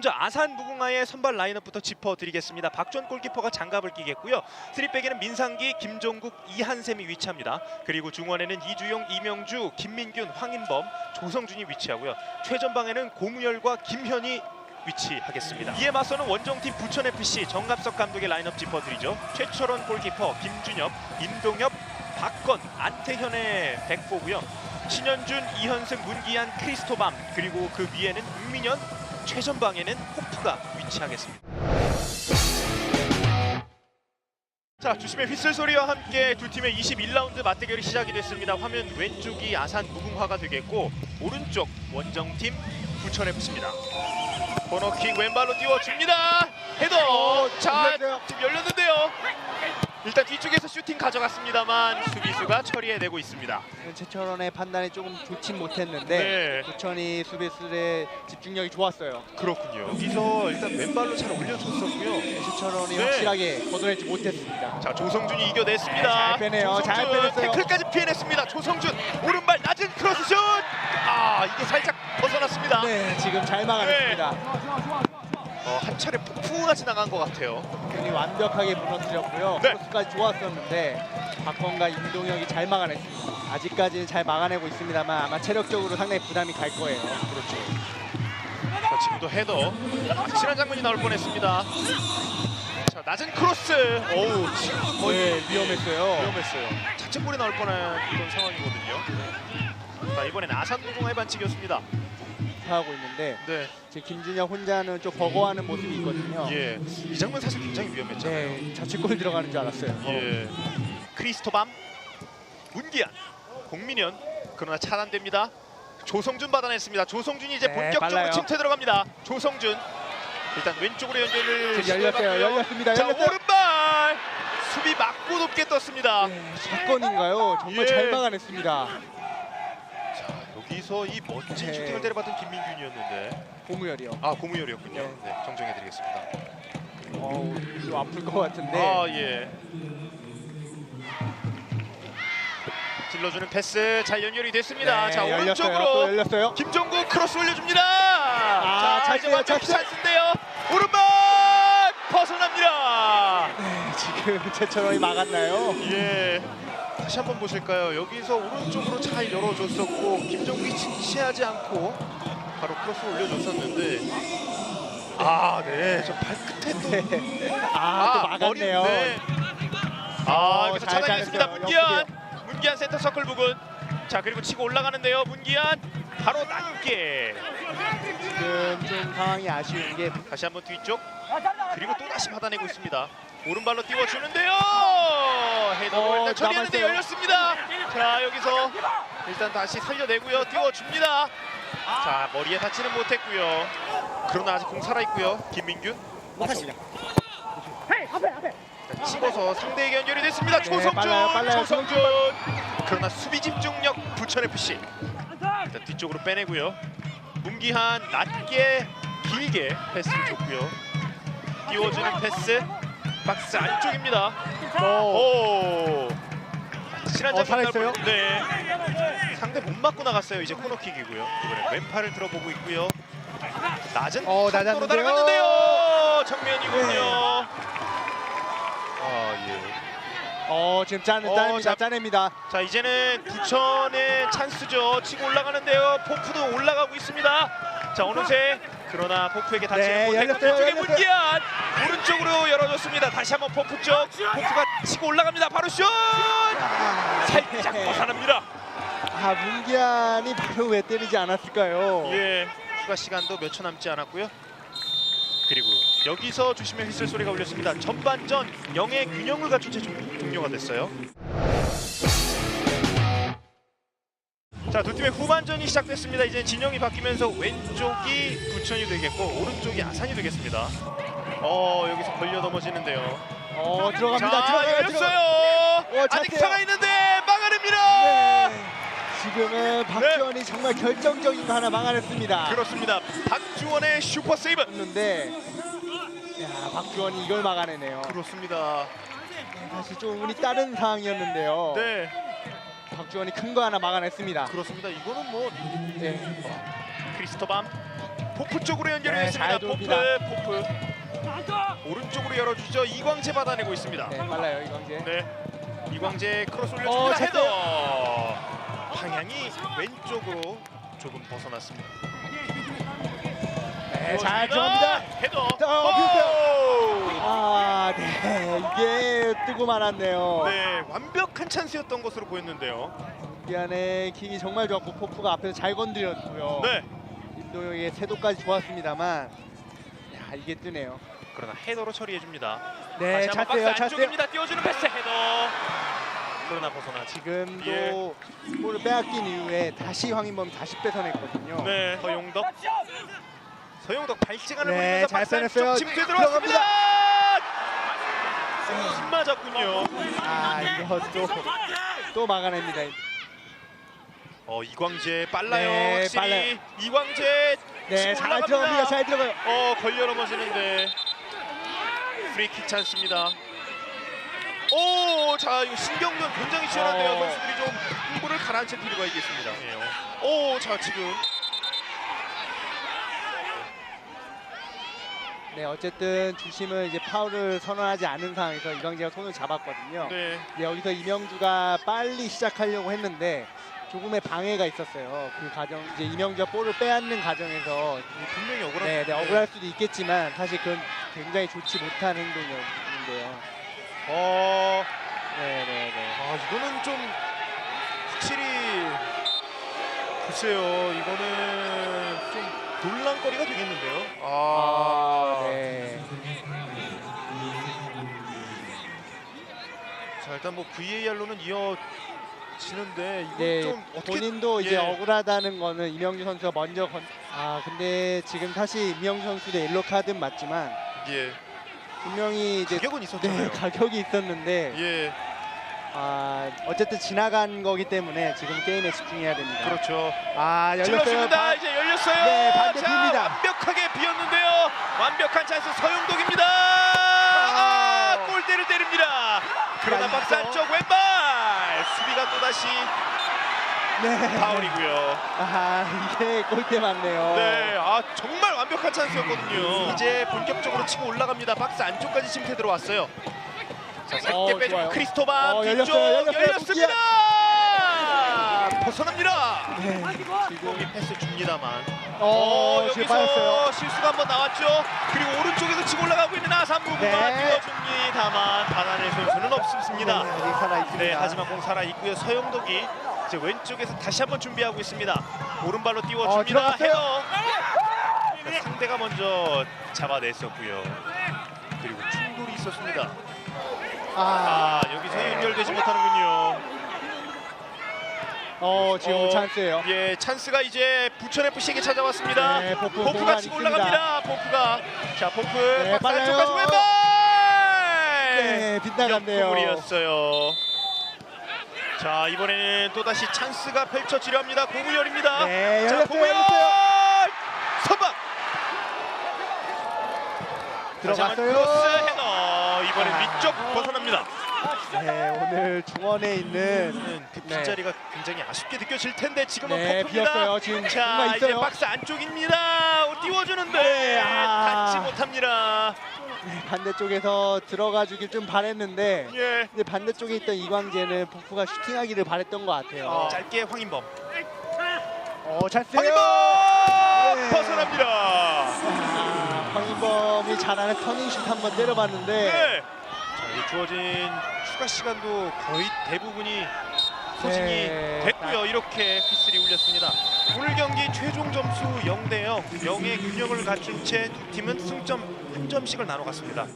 먼저 아산 무궁화의 선발 라인업부터 짚어드리겠습니다. 박주원 골키퍼가 장갑을 끼겠고요. 쓰리백에는 민상기, 김종국, 이한샘이 위치합니다. 그리고 중원에는 이주용, 이명주, 김민균, 황인범, 조성준이 위치하고요. 최전방에는 고무열과 김현이 위치하겠습니다. 이에 맞서는 원정팀 부천 FC 정갑석 감독의 라인업 짚어드리죠. 최철원 골키퍼, 김준엽, 임동엽, 박건, 안태현의 백보고요. 신현준, 이현승, 문기한, 크리스토밤 그리고 그 위에는吴민현, 최전방에는 호프가 위치하겠습니다. 자 주심의 휘슬 소리와 함께 두 팀의 21라운드 맞대결이 시작이 됐습니다. 화면 왼쪽이 아산 무궁화가 되겠고 오른쪽 원정팀 부천 FC입니다. 코너킥 왼발로 띄워줍니다. 헤더 자. 지금 열렸는데요. 일단 뒤쪽에서 슈팅 가져갔습니다.만 수비수가 처리해내고 있습니다. 최철원의 판단이 조금 좋진 못했는데 네. 부천이 수비수의 집중력이 좋았어요. 그렇군요. 여기서 일단 왼발로 잘 올려줬었고요. 최철원이 네. 확실하게 걷어내지 못했습니다. 자 조성준이 이겨냈습니다. 네, 잘 빼내요. 잘 빼냈어요. 태클까지 피해냈습니다. 조성준 오른발 낮은 크로스 슛. 아 이게 살짝 벗어났습니다. 네, 지금 잘 막아냈습니다. 어, 한 차례 폭풍우가 지나간 것 같아요. 굉장히 완벽하게 무너뜨렸고요. 네. 코스까지 좋았었는데 박건과 임동혁이 잘 막아냈습니다. 아직까지는 잘 막아내고 있습니다만 아마 체력적으로 상당히 부담이 갈 거예요. 그렇죠. 자, 지금도 헤더 확실한 장면이 나올 뻔했습니다. 자 낮은 크로스. 어우 거의 네, 위험했어요. 위험했어요. 자책골이 나올 뻔한 상황이거든요. 자 이번엔 아산 무궁화의 반칙이었습니다. 하고 있는데 네. 지금 김준혁 혼자는 좀 버거워하는 모습이 있거든요. 예. 이 장면 사실 굉장히 위험했잖아요. 네, 자책골 들어가는 줄 알았어요. 예. 크리스토밤, 문기한, 공민현 그러나 차단됩니다. 조성준 받아냈습니다. 조성준이 이제 네, 본격적으로 빨라요. 침투 들어갑니다. 조성준 일단 왼쪽으로 연결을 열렸어요. 열렸습니다. 자 열렸어요. 오른발 수비 맞고 높게 떴습니다. 네, 사건인가요? 정말 예. 잘 막아냈습니다. 자 여기서 이 멋진 네. 슈팅을 때려봤던 김민균이었는데 고무열이요. 아 고무열이었군요. 네. 네, 정정해드리겠습니다. 어우, 좀 아플 것 같은데. 아 예. 찔러주는 패스 잘 연결이 됐습니다. 네, 자 열렸어요. 오른쪽으로 또 열렸어요. 김종국 크로스 올려줍니다. 아, 자 이제 찬스예요, 완전 찬스. 찬스인데요. 오른발 벗어납니다. 네, 지금 최철원이 막았나요? 예. 다시 한번 보실까요? 여기서 오른쪽으로 잘 열어줬었고 김종국이 지체하지 않고 바로 크로스 올려줬었는데 아, 네. 저 발끝에 또 네. 아, 또 막았네요. 머리- 네. 아, 어, 여기서 잘 차단했습니다. 문기한. 문기한 센터 서클 부근. 자, 그리고 치고 올라가는데요. 문기한 바로 낮게. 지금 좀 상황이 아쉬운 게 다시 한번 뒤쪽. 그리고 또 다시 받아내고 있습니다. 오른발로 띄워주는데요. 헤더로 어, 일단 처리하는데 남았어요. 열렸습니다. 자, 여기서 일단 다시 살려내고요. 띄워줍니다. 자, 머리에 닿지는 못했고요. 그러나 아직 공 살아 있고요. 김민균. 맞습니다. 자, 집어서 상대에게 연결이 됐습니다. 네, 조성준, 빨라요, 빨라요. 조성준. 그러나 수비 집중력 부천 FC. 일단 뒤쪽으로 빼내고요. 문기한 낮게 길게 패스를 줬고요. 띄워주는 패스 박스 안쪽입니다. 오. 오. 친한 어, 살아있어요? 네. 상대 못 맞고 나갔어요. 이제 코너킥이고요. 이번엔 왼팔을 들어보고 있고요. 낮은 어, 각도로. 날아갔는데요. 정면이군요. 아 예. 어, 지금 짜는 어. 자- 짜냅니다. 자 이제는 부천의 찬스죠. 치고 올라가는데요. 포프도 올라가고 있습니다. 자 어느새 그러나 포프에게 닿지는 네, 못했고 열렸어요. 문기한 오른쪽으로 열어줬습니다. 다시 한번 포프 쪽 포프가 치고 올라갑니다. 바로 슛 살짝 벗어납니다. 아, 문기안이 바로 왜 때리지 않았을까요? 예 추가 시간도 몇 초 남지 않았고요. 그리고 여기서 주심의 휘슬 소리가 울렸습니다. 전반전 영의 균형을 갖춘 채 종- 종료가 됐어요. 자, 두 팀의 후반전이 시작됐습니다. 이제 진영이 바뀌면서 왼쪽이 부천이 되겠고 오른쪽이 아산이 되겠습니다. 어, 여기서 걸려 넘어지는데요. 어, 들어갑니다. 자, 들어가요. 어, 아직 찼대요. 살아 있는데 막아냅니다. 네. 지금은 박지원이 정말 결정적인 거 하나 막아냈습니다. 그렇습니다. 박주원의 슈퍼 세이브. 그런데 야, 박주원이 이걸 막아내네요. 그렇습니다. 사실 좀 운이 다른 상황이었는데요. 네, 박주원이 큰 거 하나 막아냈습니다. 그렇습니다. 이거는 뭐 네. 크리스토밤 포프 쪽으로 연결이 네, 됐습니다. 잘 포프, 돕니다. 포프. 오른쪽으로 열어주죠. 이광재 받아내고 있습니다. 네, 빨라요 이광재. 네. 이광재 크로스 어, 올려줍니다. 잘 헤더. 방향이 왼쪽으로 조금 벗어났습니다. 네, 잘 들어갑니다. 헤더. 어, 오! 이게 뜨고 말았네요. 네, 완벽한 찬스였던 것으로 보였는데요. 미안해, 킥이 정말 좋았고 포프가 앞에서 잘 건드렸고요. 네. 임도영의 세도까지 좋았습니다만, 야 이게 뜨네요. 그러나 헤더로 처리해 줍니다. 네, 다시 한번 박스. 안쪽입니다. 띄워주는 패스 헤더. 그러나 벗어나지. 지금도 예. 볼을 빼앗긴 이후에 다시 황인범이 다시 뺏어냈거든요. 네, 서용덕. 서용덕 발시간을 네, 보내면서 잘 박스 안쪽. 침투에 들어왔습니다. 힘 맞았군요. 아, 이것도 또 막아냅니다. 어, 이광재 빨라요. 네, 확실히 빨라요. 이광재 네, 잘. 들어갑니다. 잘 들어가요. 어, 걸려 넘어지는데 프리킥 찬스입니다. 오, 자, 이거 신경전 굉장히 치열한데요. 어. 선수들이 좀 흥분을 가라앉힐 필요가 있겠습니다. 오, 자, 지금 네, 어쨌든 주심은 이제 파울을 선언하지 않은 상황에서 이광재가 손을 잡았거든요. 네. 네, 여기서 이명주가 빨리 시작하려고 했는데 조금의 방해가 있었어요. 그 과정 이제 이명주가 볼을 빼앗는 과정에서 분명히 억울한 네, 네, 억울할 수도 있겠지만 사실 그건 굉장히 좋지 못한 행동이었는데요. 어, 네, 네, 네. 아, 이거는 좀 확실히 글쎄요. 이거는 좀 논란거리가 되겠는데요. 아, 네. 자, 일단 뭐 VAR로는 이어지는데 이건 네, 좀 어떻게 본인도 이제 예. 억울하다는 거는 이명주 선수가 먼저 건. 아, 근데 지금 사실 이명주 선수의 옐로 카드는 맞지만 예. 분명히 이제 가격은 네, 있었잖아요. 가격이 있었는데 예. 아, 어쨌든 지나간 거기 때문에 지금 게임에 집중해야 됩니다. 그렇죠. 아, 열렸어요. 바- 이제 열렸어요. 네, 반대 자, 빕니다. 완벽하게 비었는데요. 완벽한 찬스 서용덕입니다. 아, 아. 골대를 때립니다. 그러나 야, 박스 이거. 안쪽 왼발 수비가 또 다시 네. 파울이고요. 아, 이게 골대 맞네요. 네, 아 정말 완벽한 찬스였거든요. 이제 본격적으로 치고 올라갑니다. 박스 안쪽까지 침투 들어왔어요. 자, 어, 빼주고. 크리스토바 어, 뒤쪽 열렸어요, 열렸어요, 열렸습니다. 벗어납니다. 네. 지금 패스 줍니다만. 어, 어, 지금 여기서 빠졌어요. 실수가 한번 나왔죠. 그리고 오른쪽에서 치고 올라가고 있는 아삼부부가 네. 띄워줍니다만 받아낼 선수는 없습니다. 네, 아직 살아 있습니다. 네, 하지만 공 살아 있고요. 서영덕이 이제 왼쪽에서 다시 한번 준비하고 있습니다. 오른발로 어, 띄워줍니다. 들어갔어요. 헤더. 자, 상대가 먼저 잡아냈었고요. 그리고 충돌이 있었습니다. 아, 아, 여기서 연결되지 못하는군요. 어, 지금 어, 찬스예요. 예, 찬스가 이제 부천 FC에게 찾아왔습니다. 네, 포프 포프가 공간 치고. 올라갑니다. 포프가 자, 포프 네, 박스. 안쪽까지 왼발. 네, 빗나갔네요. 역구물이었어요. 자, 이번에는 또 다시 찬스가 펼쳐지려 합니다. 고무열입니다. 네, 자, 고무열 열렸어요. 선박. 들어갔어요. 크로스 헤더. 이번엔 아. 위쪽 벗어납니다. 네, 오늘 중원에 있는 는그 네. 빈자리가 굉장히 아쉽게 느껴질 텐데 지금은 네. 비었어요. 지금 자 뭔가 이제 있어요. 박스 안쪽입니다. 어, 띄워주는데 네, 아. 닿지 못합니다. 반대쪽에서 들어가 주길 좀 바랬는데 예. 근데 반대쪽에 있던 이광재는 포프가 슈팅하기를 바랬던 것 같아요. 어, 짧게 황인범. 어, 찬스예요. 황인범 네. 벗어납니다. 아, 황인범이 잘하는 터닝 슛 한번 때려봤는데 네. 자 주어진 추가 시간도 거의 대부분이 소진이 네. 됐고요. 이렇게 휘슬이 울렸습니다. 오늘 경기 최종 점수 0대 0. 0의 균형을 갖춘 채 두 팀은 승점 한 점씩을 나눠 갔습니다.